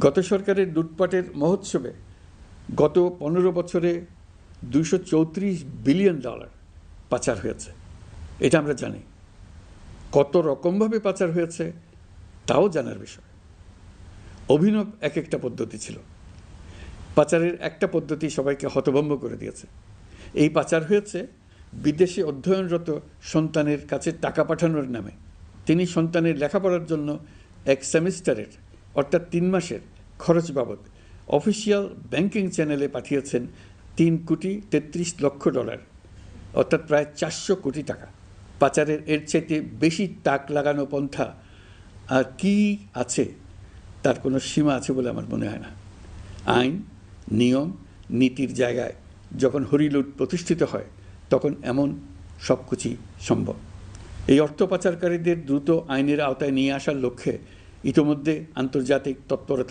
গত সরকারের লুটপাটের মহোৎসবে গত পনেরো বছরে দুশো চৌত্রিশ বিলিয়ন ডলার পাচার হয়েছে। এটা আমরা জানি। কত রকমভাবে পাচার হয়েছে, তাও জানার বিষয়। অভিনব এক একটা পদ্ধতি ছিল। পাচারের একটা পদ্ধতি সবাইকে হতভম্ব করে দিয়েছে। এই পাচার হয়েছে বিদেশে অধ্যয়নরত সন্তানের কাছে টাকা পাঠানোর নামে। তিনি সন্তানের লেখাপড়ার জন্য এক সেমিস্টারের অর্থাৎ তিন মাসের খরচ বাবদ অফিসিয়াল ব্যাংকিং চ্যানেলে পাঠিয়েছেন তিন কোটি তেত্রিশ লক্ষ ডলার, অর্থাৎ প্রায় চারশো কোটি টাকা। পাচারের এর চাইতে বেশি তাক লাগানো পন্থা আর কি আছে তার কোনো সীমা আছে বলে আমার মনে হয় না। আইন, নিয়ম, নীতির জায়গায় যখন হরিলুট প্রতিষ্ঠিত হয়, তখন এমন সব কিছুই সম্ভব। এই অর্থ পাচারকারীদের দ্রুত আইনের আওতায় নিয়ে আসার লক্ষ্যে ইতোমধ্যে আন্তর্জাতিক তৎপরতা